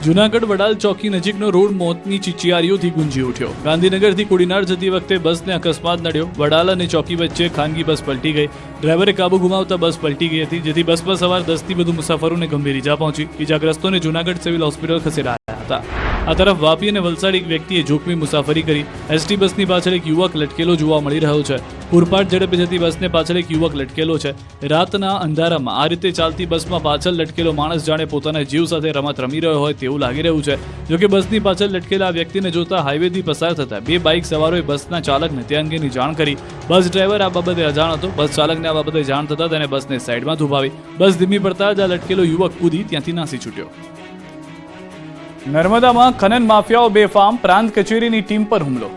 જૂનાગઢ વડાલ ચોકી નજીકનો રોડ મોતની ચિચિયારીઓથી ગુંજી ઉઠ્યો. ગાંધીનગરથી કોડીનાર જતી વખતે બસને અકસ્માત નડ્યો. વડાલ અને ચોકી વચ્ચે ખાનગી બસ પલટી ગઈ. ડ્રાઈવરે કાબુ ગુમાવતા બસ પલટી ગઈ હતી, જેથી બસમાં સવાર દસથી વધુ મુસાફરોને ગંભીર ઈજા પહોંચી. ઈજાગ્રસ્તોને જુનાગઢ સિવિલ હોસ્પિટલ ખસેડાયા હતા. આ તરફ વાપી અને વલસાડ એક વ્યક્તિએ જોખમી મુસાફરી કરી. એસટી બસની પાછળ એક યુવક લટકેલો જોવા મળી રહ્યો છે. પૂરપાટ ઝડપે જતી બસને પાછળ એક યુવક લટકેલો છે. રાતના અંધારામાં આ રીતે ચાલતી બસમાં પાછળ લટકેલો માણસ જાણે પોતાના જીવ સાથે રમત રમી રહ્યો હોય તેવું લાગી રહ્યું છે. જોકે બસની પાછળ લટકેલા આ વ્યક્તિને જોતા હાઈવેથી પસાર થતા બે બાઇક સવારોએ બસના ચાલકને તે અંગેની જાણ કરી. બસ ડ્રાઈવર આ બાબતે અજાણ હતો બસ ચાલકને આ બાબતે જાણ થતા તેને બસને સાઈડમાં ધુભાવી બસ ધીમી પડતા જ આ લટકેલો યુવક કૂદી ત્યાંથી નાસી છૂટ્યો. નર્મદામાં ખનન માફિયાઓ બેફામ, પ્રાંત કચેરીની ટીમ પર હુમલો.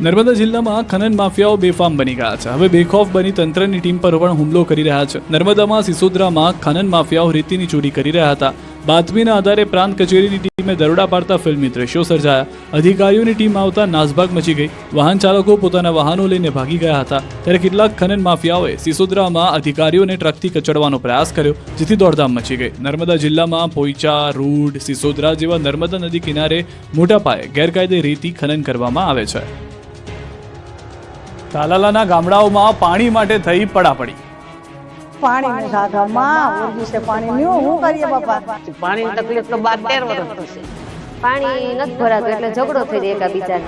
નર્મદા જિલ્લામાં ખનન માફિયાઓ બેફામ બની ગયા છે. હવે બેખોફ બની તંત્રની ટીમ પર પણ હુમલો કરી રહ્યા છે. નર્મદામાં સિસોદરામાં ખનન માફિયાઓ રેતીની ચોરી કરી રહ્યા હતા. બાતમીના આધારે પ્રાંત કચેરીની ટીમે દરોડા પાડતા ફિલ્મી દ્રશ્યો સર્જાયા. અધિકારીઓની ટીમ આવતા નાસભાગ મચી ગઈ. વાહન ચાલકો પોતાના વાહનો લઈને ભાગી ગયા હતા. ત્યારે કેટલાક ખનન માફિયાઓએ સિસોદરામાં અધિકારીઓને ટ્રકથી કચડવાનો પ્રયાસ કર્યો, જેથી દોડધામ મચી ગઈ. નર્મદા જિલ્લામાં પોઈચા, રૂડ, સિસોદરા જેવા નર્મદા નદી કિનારે મોટા પાયે ગેરકાયદે રેતી ખનન કરવામાં આવે છે. તાલાલાના ગામડાઓમાં પાણી માટે થઈ પડાપડી. પાણી છે પાણી કરીએ બાપા? પાણીની તકલીફ તો બાર તેર વર્ષ થશે. પાણી નથી ભરાતું એટલે ઝઘડો થઈ જાય એકાબીજાને.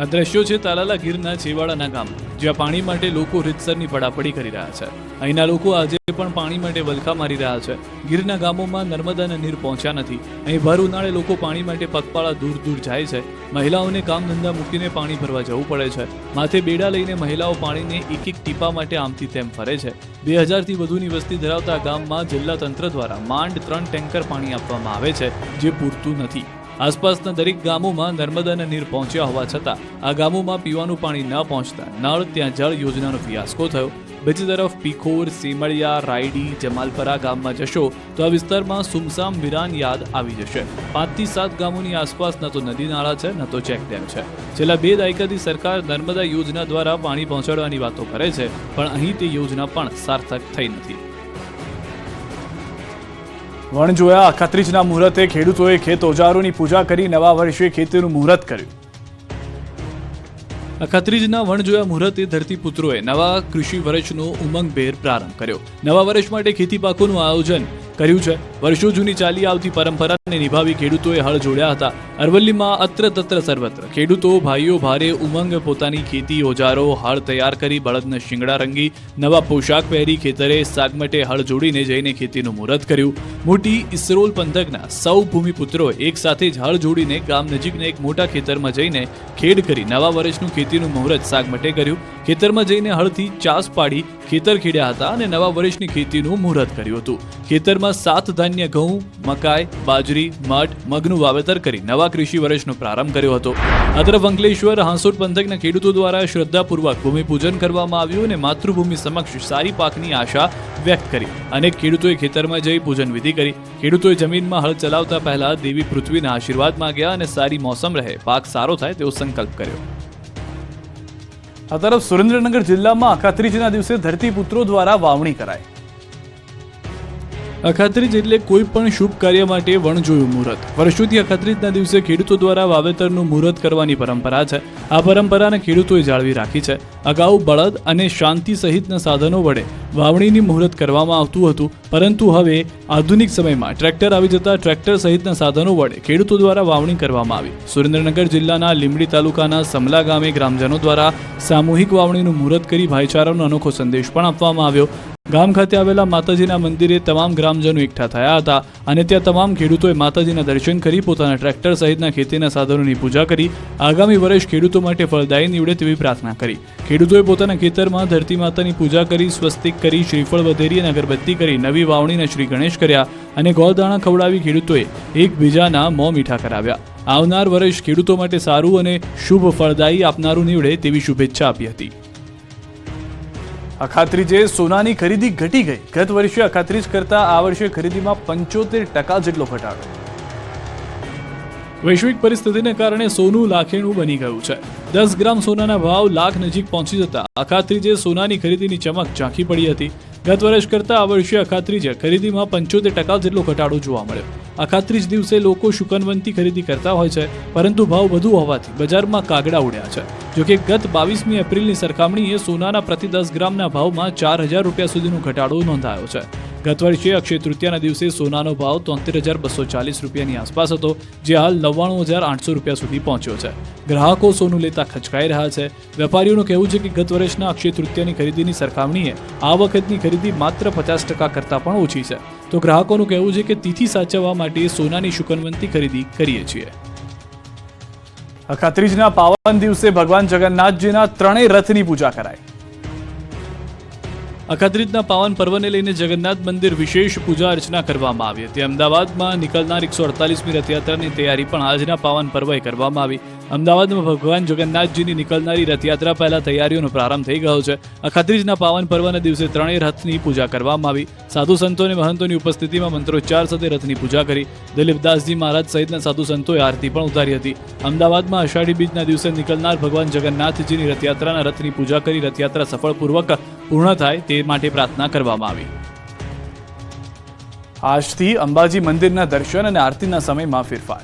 આ દ્રશ્યો છે તાલાલા ગીરના છેવાડાના ગામ જ્યાં પાણી માટે લોકો રીતસરની પડાપડી કરી રહ્યા છે. અહીંના લોકો આજે પણ પાણી માટે વલખા મારી રહ્યા છે. ગીરના ગામોમાં નર્મદાના નીર પહોંચ્યા નથી. અહીં ભર ઉનાળે લોકો પાણી માટે પગપાળા દૂર દૂર જાય છે. મહિલાઓને કામ ધંધા મૂકીને પાણી ભરવા જવું પડે છે. માથે બેડા લઈને મહિલાઓ પાણીને એક એક ટીપા માટે આમથી તેમ ફરે છે. બે હજારથી વધુની વસ્તી ધરાવતા ગામમાં જિલ્લા તંત્ર દ્વારા માંડ ત્રણ ટેન્કર પાણી આપવામાં આવે છે, જે પૂરતું નથી. આસપાસના દરેક ગામોમાં નર્મદાના નીર પહોંચ્યા હોવા છતાં આ ગામોમાં પીવાનું પાણી ન પહોંચતા નળ ત્યાં જળ યોજનાનો ફિયાસ્કો થયો. બીજી તરફ પીખોર, સેમળિયા, રાયડી, જમાલપરા ગામમાં જશો તો આ વિસ્તારમાં સુમસામ વિરાન યાદ આવી જશે. પાંચથી સાત ગામોની આસપાસ ન તો નદી નાળા છે, ન તો ચેકડેમ છે. છેલ્લા બે દાયકાથી સરકાર નર્મદા યોજના દ્વારા પાણી પહોંચાડવાની વાતો કરે છે, પણ અહીં તે યોજના પણ સાર્થક થઈ નથી. વણ જોયા અખાત્રીજના મુહૂર્તે ખેડૂતોએ ખેત ઓજારોની પૂજા કરી નવા વર્ષે ખેતીનું મુહૂર્ત કર્યું. અખાત્રીજના વણ જોયા મુહૂર્તે ધરતીપુત્રોએ નવા કૃષિ વર્ષનો ઉમંગભેર પ્રારંભ કર્યો. નવા વર્ષ માટે ખેતી આયોજન કર્યું છે. વર્ષો જૂની ચાલી આવતી પરંપરાને નિભાવી ખેડૂતોએ હળ જોડ્યા હતા. અરવલ્લીમાં અત્ર તત્ર સર્વત્ર. ખેડૂતો, ભાઈઓ ભારે ઉમંગ, પોતાની ખેતી ઓજારો, હળ તૈયાર કરી બળદને શિંગડા રંગી, નવા પોશાક પહેરી ખેતરે સાગમટે હળ જોડીને જઈને ખેતીનું મુહૂર્ત કર્યું. મોટી ઇસરોલ પંથકના સૌ ભૂમિપુત્રો એક સાથે જ હળ જોડીને ગામ નજીકના એક મોટા ખેતરમાં જઈને ખેડ કરી નવા વર્ષનું ખેતીનું મુહૂર્ત સાગમટે કર્યું. ખેતરમાં જઈને હળથી ચાસ પાડી ખેતર ખેડ્યા હતા અને નવા વર્ષની ખેતીનું મુહૂર્ત કર્યું હતું. ખેતરમાં સાત ધાન્ય ઘઉં, મકાઈ, બાજરી, મઠ, મગનું વાવેતર કરી નવા કૃષિ વર્ષનો પ્રારંભ કર્યો હતો. આ અંકલેશ્વર હાંસોટ પંથકના ખેડૂતો દ્વારા શ્રદ્ધાપૂર્વક ભૂમિપૂજન કરવામાં આવ્યું અને માતૃભૂમિ સમક્ષ સારી પાકની આશા વ્યક્ત કરી. અનેક ખેડૂતોએ ખેતરમાં જઈ પૂજન વિધિ કરી. ખેડૂતોએ જમીનમાં હળ ચલાવતા પહેલા દેવી પૃથ્વીના આશીર્વાદ માંગ્યા અને સારી મોસમ રહે, પાક સારો થાય તેવો સંકલ્પ કર્યો. આ તરફ સુરેન્દ્રનગર જિલ્લામાં અખાત્રીજના દિવસે ધરતીપુત્રો દ્વારા વાવણી કરાય અખાત્રીજ એટલે કોઈ પણ શુભ કાર્ય માટે વણજોયું મુહૂર્ત. વર્ષોથી અખાત્રીજના દિવસે ખેડૂતો દ્વારા વાવેતરનું મુહૂર્ત કરવાની પરંપરા છે. આ પરંપરાને ખેડૂતોએ જાળવી રાખી છે. અગાઉ બળદ અને શાંતિ સહિતના સાધનો વડે વાવણીની મુહૂર્ત કરવામાં આવતું હતું, પરંતુ હવે આધુનિક સમયમાં ટ્રેક્ટર આવી જતા ટ્રેક્ટર સહિતના સાધનો વડે ખેડૂતો દ્વારા વાવણી કરવામાં આવી. સુરેન્દ્રનગર જિલ્લાના લીંબડી તાલુકાના સમલા ગામે ગ્રામજનો દ્વારા સામૂહિક વાવણીનું મુહૂર્ત કરી ભાઈચારાનો અનોખો સંદેશ પણ આપવામાં આવ્યો. ગામ ખાતે આવેલા માતાજીના મંદિરે તમામ ગ્રામજનો એકઠા થયા હતા અને ત્યાં તમામ ખેડૂતોએ માતાજીના દર્શન કરી પોતાના ટ્રેક્ટર સહિતના ખેતીના સાધનોની પૂજા કરી. આગામી વર્ષ ખેડૂતો માટે ફળદાયી નીવડે તેવી પ્રાર્થના કરી. ખેડૂતોએ પોતાના ખેતરમાં ધરતી માતાની પૂજા કરી, સ્વસ્તિક કરી, શ્રીફળ વધેરી અને અગરબત્તી કરી નવી વાવણીના શ્રી ગણેશ કર્યા અને ગોદાણા ખવડાવી ખેડૂતોએ એકબીજાના મોં મીઠા કરાવ્યા. આવનાર વર્ષ ખેડૂતો માટે સારું અને શુભ ફળદાયી આપનારું નીવડે તેવી શુભેચ્છા આપી હતી. અખાત્રીજે સોનાની ખરીદી ઘટી ગઈ. ગત વર્ષે અખાત્રીજ કરતા આ વર્ષે ખરીદીમાં પંચોતેર ટકા જેટલો ઘટાડો. વૈશ્વિક પરિસ્થિતિને કારણે સોનું લાખેણું બની ગયું છે. દસ ગ્રામ સોનાના ભાવ લાખ નજીક પહોંચી જતા અખાત્રીજે સોનાની ખરીદીની ચમક ઝાંખી પડી હતી. ગત વર્ષ કરતાં આ વર્ષે અખાત્રીજે ખરીદીમાં પંચોતેર ટકા જેટલો ઘટાડો જોવા મળ્યો. અખાત્રીજ દિવસે લોકો શુકનવંતી ખરીદી કરતા હોય છે, પરંતુ ભાવ વધુ હોવાથી બજારમાં કાગડા ઉડ્યા છે. જોકે ગત બાવીસમી એપ્રિલની સરખામણીએ સોનાના પ્રતિ દસ ગ્રામના ભાવમાં ચાર હજાર રૂપિયા સુધીનો ઘટાડો નોંધાયો છે. ગત વર્ષે અક્ષય તૃતીયાના દિવસે સોનાનો ભાવ તોતેર હજાર બસો ચાલીસ રૂપિયાની આસપાસ હતો, જે હાલ નવ્વાણું હજાર આઠસો રૂપિયા સુધી પહોંચ્યો છે. ગ્રાહકો સોનું લેતા ખચકાઈ રહ્યા છે. વેપારીઓનું કહેવું છે કે ગત વર્ષના અક્ષય તૃતીયાની ખરીદીની સરખામણીએ આ વખતની ખરીદી માત્ર પચાસ ટકા કરતાં પણ ઓછી છે. તો ગ્રાહકોનું કહેવું છે કે તિથિ સાચવવા માટે સોનાની શુકનવંતી ખરીદી કરીએ છીએ. અખાત્રીજના પાવન દિવસે ભગવાન જગન્નાથજીના ત્રણેય રથની પૂજા કરાઈ. અખાત્રીજના પાવન પર્વને લઈને જગન્નાથ મંદિર વિશેષ પૂજા અર્ચના કરવામાં આવી હતી. અમદાવાદમાં નીકળનાર એકસો અડતાલીસમી રથયાત્રાની તૈયારી પણ આજના પાવન પર્વે કરવામાં આવી. અમદાવાદમાં ભગવાન જગન્નાથજીની નીકળનારી રથયાત્રા પહેલા તૈયારીઓનો પ્રારંભ થઈ ગયો છે. અખાત્રીજના પાવન પર્વના દિવસે ત્રણેય રથની પૂજા કરવામાં આવી. સાધુ સંતો અને મહંતોની ઉપસ્થિતિમાં મંત્રોચ્ચાર સાથે રથની પૂજા કરી. દિલીપદાસજી મહારાજ સહિતના સાધુ સંતોએ આરતી પણ ઉતારી હતી. અમદાવાદમાં અષાઢી બીજના દિવસે નીકળનાર ભગવાન જગન્નાથજીની રથયાત્રાના રથની પૂજા કરી રથયાત્રા સફળપૂર્વક પૂર્ણ થાય તે માટે પ્રાર્થના કરવામાં આવી. આજથી અંબાજી મંદિરના દર્શન અને આરતીના સમયમાં ફેરફાર.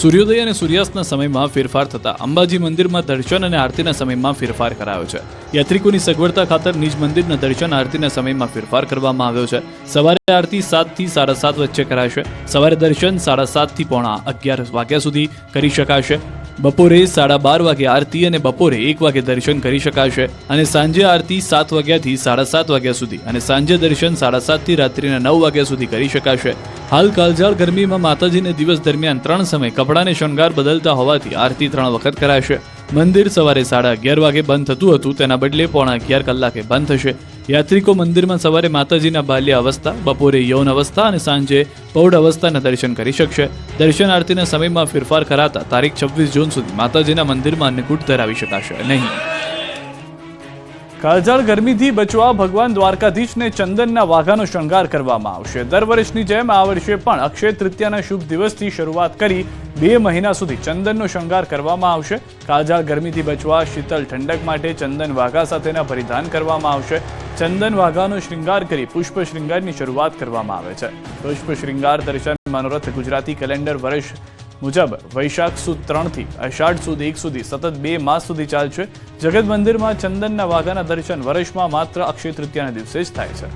સૂર્યોદય અને સૂર્યાસ્તના સમયમાં ફેરફાર થતા અંબાજી મંદિરમાં દર્શન અને આરતીના સમયમાં ફેરફાર કરાયો છે. યાત્રિકોની સગવડતા ખાતર નિજ મંદિરના દર્શન, આરતીના સમયમાં ફેરફાર કરવામાં આવ્યો છે. સવારે આરતી સાતથી સાડા સાત વચ્ચે કરાશે. સવારે દર્શન સાડા સાતથી પોણા અગિયાર વાગ્યા સુધી કરી શકાશે. બપોરે સાડા બાર વાગે આરતી અને બપોરે એક વાગે દર્શન કરી શકાશે અને સાંજે આરતી સાત વાગ્યાથી સાડા સાત વાગ્યા સુધી અને સાંજે દર્શન સાડા સાતથી રાત્રિના નવ વાગ્યા સુધી કરી શકાશે. હાલ કાળઝાળ ગરમીમાં માતાજીને દિવસ દરમિયાન ત્રણ સમય કપડાને શણગાર બદલતા હોવાથી આરતી ત્રણ વખત કરાશે. મંદિર સવારે સાડા અગિયાર વાગે બંધ થતું હતું. તેના બદલે પોણા અગિયાર કલાકે બંધ થશે. યાત્રિકો મંદિરમાં સવારે માતાજીના બાલ્ય અવસ્થા, બપોરે યૌન અવસ્થા અને સાંજે પૌઢ અવસ્થાના દર્શન કરી શકશે. દર્શન આરતીના સમયમાં ફેરફાર કરાતા તારીખ છવ્વીસ જૂન સુધી માતાજીના મંદિરમાં અન્નકૂટ ધરાવી શકાશે નહીં. કાળઝાળ ગરમીથી બચવા ભગવાન દ્વારકાધીશને ચંદનના વાઘાનો શણગાર કરવામાં આવશે. દર વર્ષની જેમ આ વર્ષે પણ અક્ષય તૃતીયાના શુભ દિવસથી શરૂઆત કરી બે મહિના સુધી ચંદનનો શણગાર કરવામાં આવશે. કાળઝાળ ગરમીથી બચવા શીતલ ઠંડક માટે ચંદન વાઘા સાથેના પરિધાન કરવામાં આવશે. ચંદન વાઘાનો શ્રૃંગાર કરી પુષ્પ શ્રૃંગારની શરૂઆત કરવામાં આવે છે. પુષ્પ શૃંગાર દર્શન મનોરથ ગુજરાતી કેલેન્ડર વર્ષ મુજબ વૈશાખ સુદ ત્રણથી અષાઢ સુદ એક સુધી સતત બે માસ સુધી ચાલશે. જગત મંદિરમાં ચંદનના વાઘાના દર્શન વર્ષમાં માત્ર અક્ષય તૃતીયાના દિવસે જ થાય છે.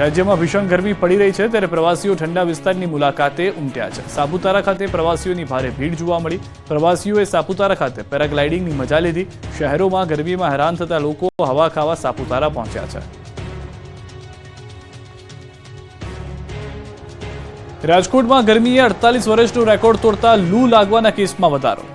રાજ્યમાં ભીષણ ગરમી પડી રહી છે ત્યારે પ્રવાસીઓ ઠંડા વિસ્તારની મુલાકાતે ઉમટ્યા છે. સાપુતારા ખાતે પ્રવાસીઓની ભારે ભીડ જોવા મળી. પ્રવાસીઓએ સાપુતારા ખાતે પેરાગ્લાઇડિંગની મજા લીધી. શહેરોમાં ગરમીમાં હેરાન થતા લોકો હવા ખાવા સાપુતારા પહોંચ્યા છે. રાજકોટમાં ગરમીએ અડતાલીસ વર્ષનો રેકોર્ડ તોડતા લૂ લાગવાના કેસમાં વધારો.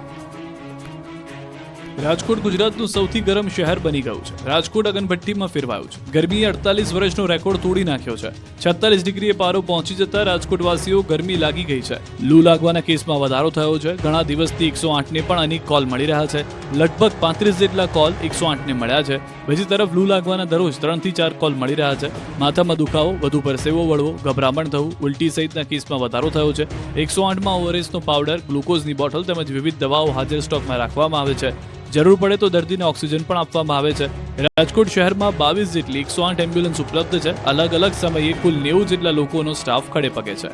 રાજકોટ ગુજરાતનું સૌથી ગરમ શહેર બની ગયું છે. રાજકોટ અગનભટ્ટીમાં ફેરવાયું છે. ગરમીએ અડતાલીસ વર્ષનો રેકોર્ડ તોડી નાખ્યો છે. છત્તાલીસ ડિગ્રીએ પારો પહોંચી જતા રાજકોટવાસીઓ ગરમી લાગી ગઈ છે. લૂ લાગવાના કેસમાં વધારો થયો છે. ઘણા દિવસથી એકસો આઠને પણ અનેક કોલ મળી રહ્યા છે. લગભગ પાંત્રીસ જેટલા કોલ એકસો આઠને મળ્યા છે. બીજી તરફ લૂ લાગવાના દરરોજ ત્રણથી ચાર કોલ મળી રહ્યા છે. માથામાં દુખાવો, વધુ પરસેવો વળવો, ગભરામણ થવું, ઉલટી સહિતના કેસમાં વધારો થયો છે. એકસો આઠમાં ઓઆરએસનો પાવડર ગ્લુકોઝની બોટલ તેમજ વિવિધ દવાઓ હાજર સ્ટોકમાં રાખવામાં આવે છે. જરૂર પડે તો દર્દીને ઓક્સિજન પણ આપવામાં આવે છે. રાજકોટ શહેરમાં બાવીસ જેટલી એકસો આઠ એમ્બ્યુલન્સ ઉપલબ્ધ છે. અલગ અલગ સમયે કુલ નેવું જેટલા લોકોનો સ્ટાફ ખડે પગે છે.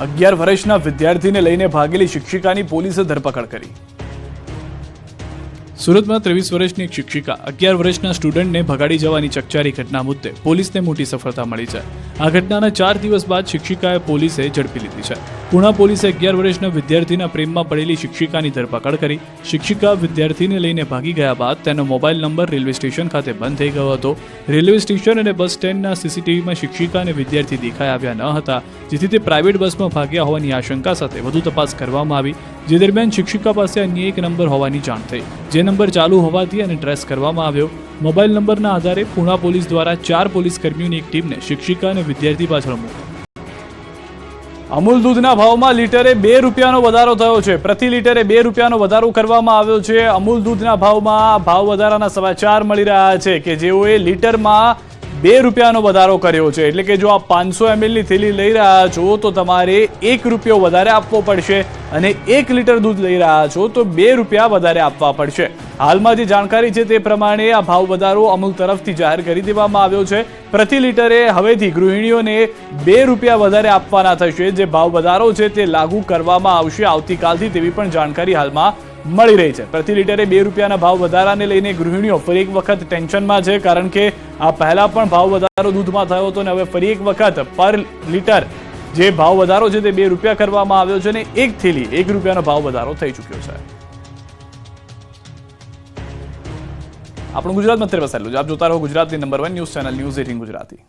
અગિયાર વર્ષના વિદ્યાર્થીને લઈને ભાગેલી શિક્ષિકાની પોલીસે ધરપકડ કરી. સુરતમાં ત્રેવીસ વર્ષની એક શિક્ષિકા અગિયાર વર્ષના સ્ટુડન્ટને ભગાડી જવાની ચકચારી ઘટના મુદ્દે પોલીસને મોટી સફળતા મળી છે. આ ઘટનાના ચાર દિવસ બાદ શિક્ષિકાએ પોલીસે ઝડપી લીધી છે. પુણા પોલીસે અગિયાર વર્ષના વિદ્યાર્થીના પ્રેમમાં પડેલી શિક્ષિકાની ધરપકડ કરી. શિક્ષિકા વિદ્યાર્થીને લઈને ભાગી ગયા બાદ તેનો મોબાઈલ નંબર રેલવે સ્ટેશન ખાતે બંધ થઈ ગયો હતો. રેલવે સ્ટેશન અને બસ સ્ટેન્ડના સીસીટીવીમાં શિક્ષિકા અને વિદ્યાર્થી દેખાઈ આવ્યા ન હતા, જેથી તે પ્રાઇવેટ બસમાં ભાગ્યા હોવાની આશંકા સાથે વધુ તપાસ કરવામાં આવી. જે દરમિયાન શિક્ષિકા પાસે અન્ય એક નંબર હોવાની જાણ થઈ. જે નંબર ચાલુ હોવાથી અને ટ્રેસ કરવામાં આવ્યો. મોબાઈલ નંબરના આધારે પુણા પોલીસ દ્વારા ચાર પોલીસ કર્મીઓની એક ટીમને શિક્ષિકા અને વિદ્યાર્થી પાછળ મોકલી અમૂલ દૂધના ભાવમાં લીટરે બે રૂપિયાનો વધારો થયો છે. પ્રતિ લીટરે બે રૂપિયાનો વધારો કરવામાં આવ્યો છે. અમૂલ દૂધના ભાવમાં ભાવ વધારાના સમાચાર મળી રહ્યા છે કે જેઓએ લીટરમાં બે રૂપિયાનો વધારો કર્યો છે. એટલે કે જો આપ પાંચસો એમએલની થેલી લઈ રહ્યા છો, તો તમારે એક રૂપિયો વધારે આપવો પડશે અને એક લીટર દૂધ લઈ રહ્યા છો, તો બે રૂપિયા વધારે આપવા પડશે. હાલમાં જે જાણકારી છે તે પ્રમાણે આ ભાવ વધારો અમૂલ તરફથી જાહેર કરી દેવામાં આવ્યો છે. પ્રતિ લીટરે હવેથી ગૃહિણીઓને બે રૂપિયા વધારે આપવાના થશે. જે ભાવ વધારો છે તે લાગુ કરવામાં આવશે આવતીકાલથી તેવી પણ જાણકારી હાલમાં મળી રહી છે. પ્રતિ લીટરે બે રૂપિયાના ભાવ વધારાને લઈને ગૃહિણીઓ ફરી એક વખત ટેન્શનમાં છે કારણ કે આ પહેલા પણ ભાવ વધારો દૂધમાં થયો હતો અને હવે ફરી એક વખત પર લીટર જે ભાવ વધારો છે તે બે રૂપિયા કરવામાં આવ્યો છે અને એક થેલી એક રૂપિયાનો ભાવ વધારો થઈ ચૂક્યો છે. આપણું ગુજરાતમાં અત્યારે વસાયેલું છે. આપ જોતા રહો ગુજરાતની number one news channel news eighteen Gujarati.